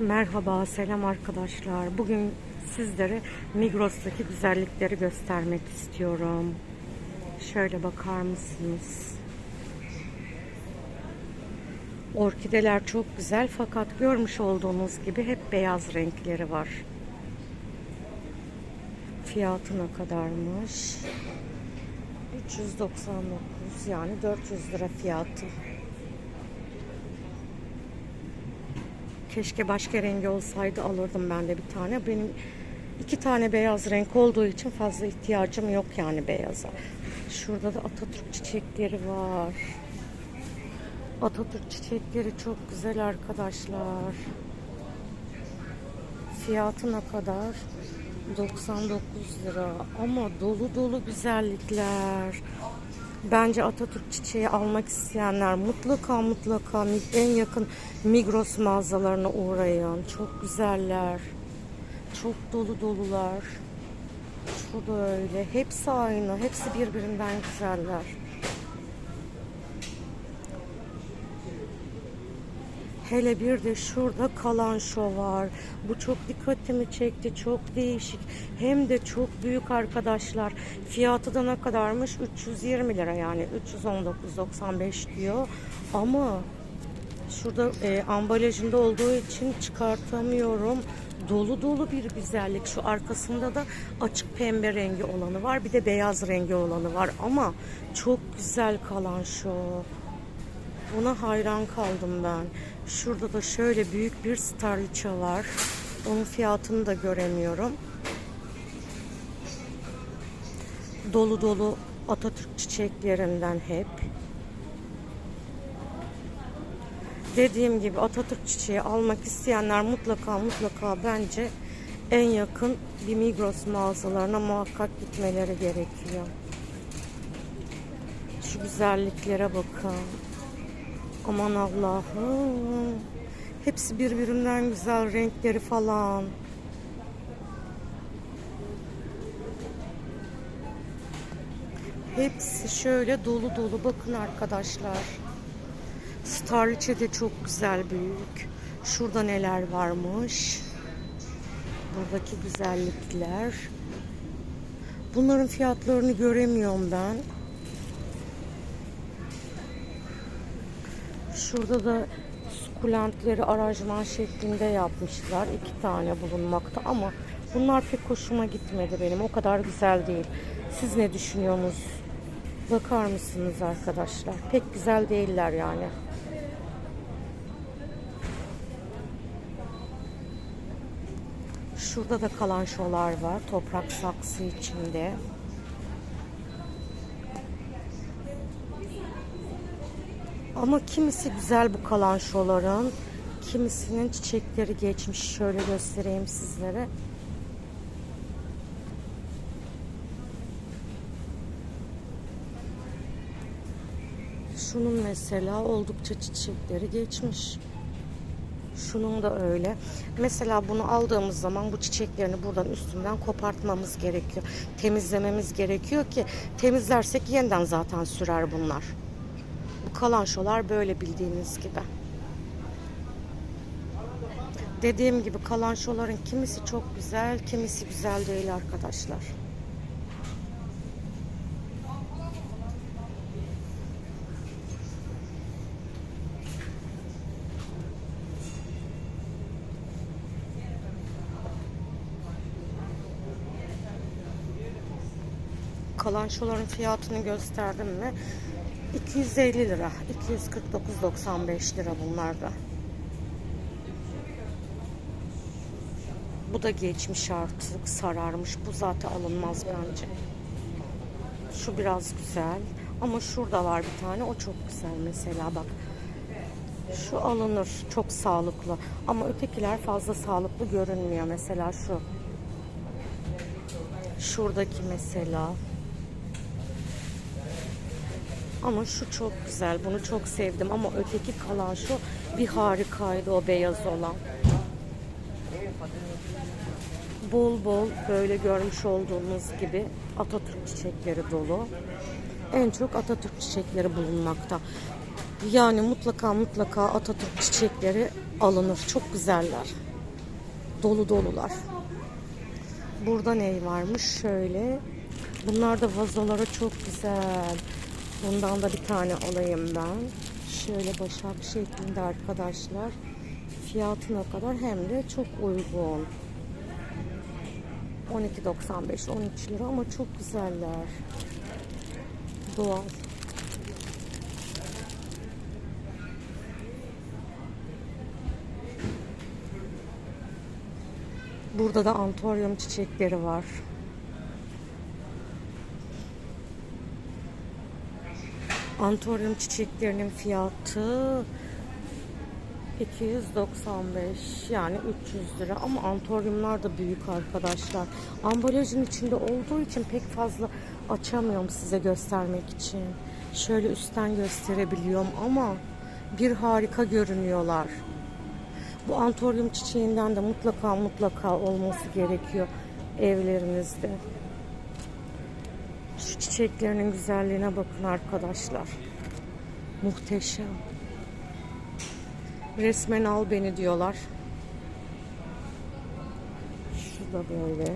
Merhaba, selam arkadaşlar. Bugün sizlere Migros'taki güzellikleri göstermek istiyorum. Şöyle bakar mısınız? Orkideler çok güzel fakat görmüş olduğunuz gibi hep beyaz renkleri var. Fiyatı ne kadarmış? 399 yani 400 lira fiyatı. Keşke başka rengi olsaydı alırdım ben de bir tane. Benim iki tane beyaz renk olduğu için fazla ihtiyacım yok yani beyaza. Şurada da Atatürk çiçekleri var. Atatürk çiçekleri çok güzel arkadaşlar. Fiyatı ne kadar? 99 lira ama dolu dolu güzellikler. Bence Atatürk çiçeği almak isteyenler mutlaka mutlaka en yakın Migros mağazalarına uğrayın. Çok güzeller. Çok dolu dolular. Şu da öyle. Hepsi aynı. Hepsi birbirinden güzeller. Hele bir de şurada kalan şo var. Bu çok dikkatimi çekti. Çok değişik. Hem de çok büyük arkadaşlar. Fiyatı da ne kadarmış? 320 lira yani. 319.95 diyor. Ama şurada e, ambalajında olduğu için çıkartamıyorum. Dolu dolu bir güzellik. Şu arkasında da açık pembe rengi olanı var. Bir de beyaz rengi olanı var. Ama çok güzel kalan şu. Buna hayran kaldım ben. Şurada da şöyle büyük bir starliça var. Onun fiyatını da göremiyorum. Dolu dolu Atatürk çiçeklerinden hep. Dediğim gibi Atatürk çiçeği almak isteyenler mutlaka mutlaka bence en yakın bir Migros mağazalarına muhakkak gitmeleri gerekiyor. Şu güzelliklere bakın. Aman Allah'ım. Hepsi birbirinden güzel renkleri falan. Hepsi şöyle dolu dolu. Bakın arkadaşlar. Starliçe de çok güzel büyük. Şurada neler varmış. Buradaki güzellikler. Bunların fiyatlarını göremiyorum ben. Şurada da sukulentleri aranjman şeklinde yapmışlar. İki tane bulunmakta ama bunlar pek hoşuma gitmedi benim. O kadar güzel değil. Siz ne düşünüyorsunuz? Bakar mısınız arkadaşlar? Pek güzel değiller yani. Şurada da kalan şolar var. Toprak saksı içinde. Ama kimisi güzel bu kalan şoların. Kimisinin çiçekleri geçmiş. Şöyle göstereyim sizlere. Şunun mesela oldukça çiçekleri geçmiş. Şunun da öyle. Mesela bunu aldığımız zaman bu çiçeklerini buradan üstünden kopartmamız gerekiyor. Temizlememiz gerekiyor ki temizlersek yeniden zaten sürer bunlar. Bu kalan şolar böyle bildiğiniz gibi. Dediğim gibi kalan şoların kimisi çok güzel, kimisi güzel değil arkadaşlar. Kalan şoların fiyatını gösterdim mi? 250 lira. 249.95 lira bunlar da. Bu da geçmiş artık. Sararmış. Bu zaten alınmaz bence. Şu biraz güzel. Ama şurada var bir tane. O çok güzel mesela bak. Şu alınır. Çok sağlıklı. Ama ötekiler fazla sağlıklı görünmüyor. Mesela şu. Şuradaki mesela. Ama şu çok güzel. Bunu çok sevdim. Ama öteki kalan şu bir harikaydı o beyaz olan. Bol bol böyle görmüş olduğunuz gibi Atatürk çiçekleri dolu. En çok Atatürk çiçekleri bulunmakta. Yani mutlaka mutlaka Atatürk çiçekleri alınır. Çok güzeller. Dolu dolular. Burada ne varmış? Şöyle. Bunlar da vazolara çok güzel. Bundan da bir tane alayım ben. Şöyle başak şeklinde arkadaşlar. Fiyatına kadar hem de çok uygun. 12.95 13 lira ama çok güzeller. Doğal. Burada da antoryum çiçekleri var. Antoryum çiçeklerinin fiyatı 295 yani 300 lira ama antoryumlar da büyük arkadaşlar. Ambalajın içinde olduğu için pek fazla açamıyorum size göstermek için. Şöyle üstten gösterebiliyorum ama bir harika görünüyorlar. Bu antoryum çiçeğinden de mutlaka mutlaka olması gerekiyor evlerinizde. Şu çiçeklerinin güzelliğine bakın arkadaşlar. Muhteşem. Resmen al beni diyorlar. Şu da böyle.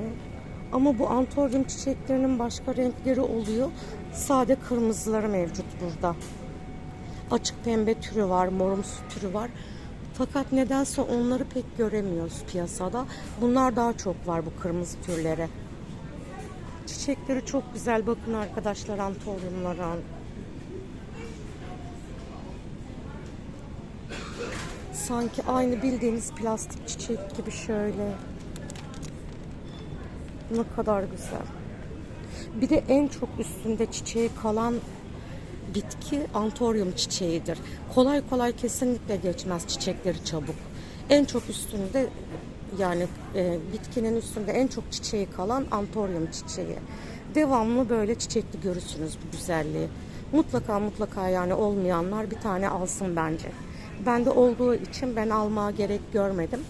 Ama bu antoryum çiçeklerinin başka renkleri oluyor. Sade kırmızıları mevcut burada. Açık pembe türü var, morumsu türü var. Fakat nedense onları pek göremiyoruz piyasada. Bunlar daha çok var bu kırmızı türlere. Çiçekleri çok güzel. Bakın arkadaşlar antoryumlara. Sanki aynı bildiğiniz plastik çiçek gibi şöyle. Ne kadar güzel. Bir de en çok üstünde çiçeği kalan bitki antoryum çiçeğidir. Kolay kolay kesinlikle geçmez çiçekleri çabuk. En çok üstünde yani e, bitkinin üstünde en çok çiçeği kalan antoryum çiçeği. Devamlı böyle çiçekli görürsünüz bu güzelliği. Mutlaka mutlaka yani olmayanlar bir tane alsın bence. Bende olduğu için ben almaya gerek görmedim.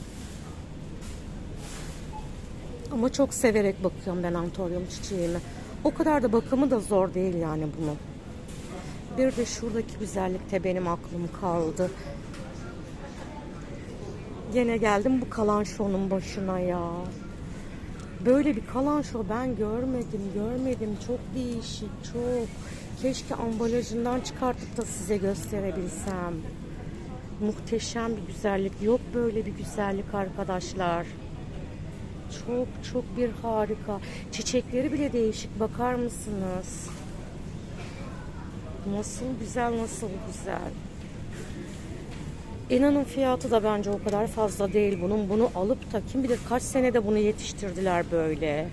Ama çok severek bakıyorum ben antoryum çiçeğime. O kadar da bakımı da zor değil yani bunun. Bir de şuradaki güzellikte benim aklım kaldı. Gene geldim bu kalanşonun başına ya. Böyle bir kalanşo ben görmedim, görmedim. Çok değişik, çok. Keşke ambalajından çıkartıp da size gösterebilsem. Muhteşem bir güzellik. Yok böyle bir güzellik arkadaşlar. Çok çok bir harika. Çiçekleri bile değişik. Bakar mısınız? Nasıl güzel, nasıl güzel. İnanın fiyatı da bence o kadar fazla değil bunun. Bunu alıp da kim bilir kaç senede bunu yetiştirdiler böyle.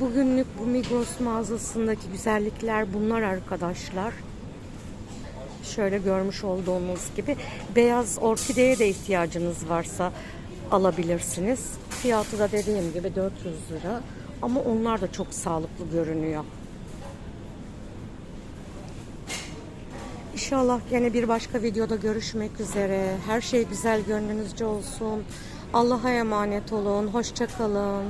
Bugünlük bu Migros mağazasındaki güzellikler bunlar arkadaşlar. Şöyle görmüş olduğunuz gibi beyaz orkideye de ihtiyacınız varsa alabilirsiniz. Fiyatı da dediğim gibi 400 lira ama onlar da çok sağlıklı görünüyor. İnşallah yine bir başka videoda görüşmek üzere. Her şey güzel gönlünüzce olsun. Allah'a emanet olun. Hoşça kalın.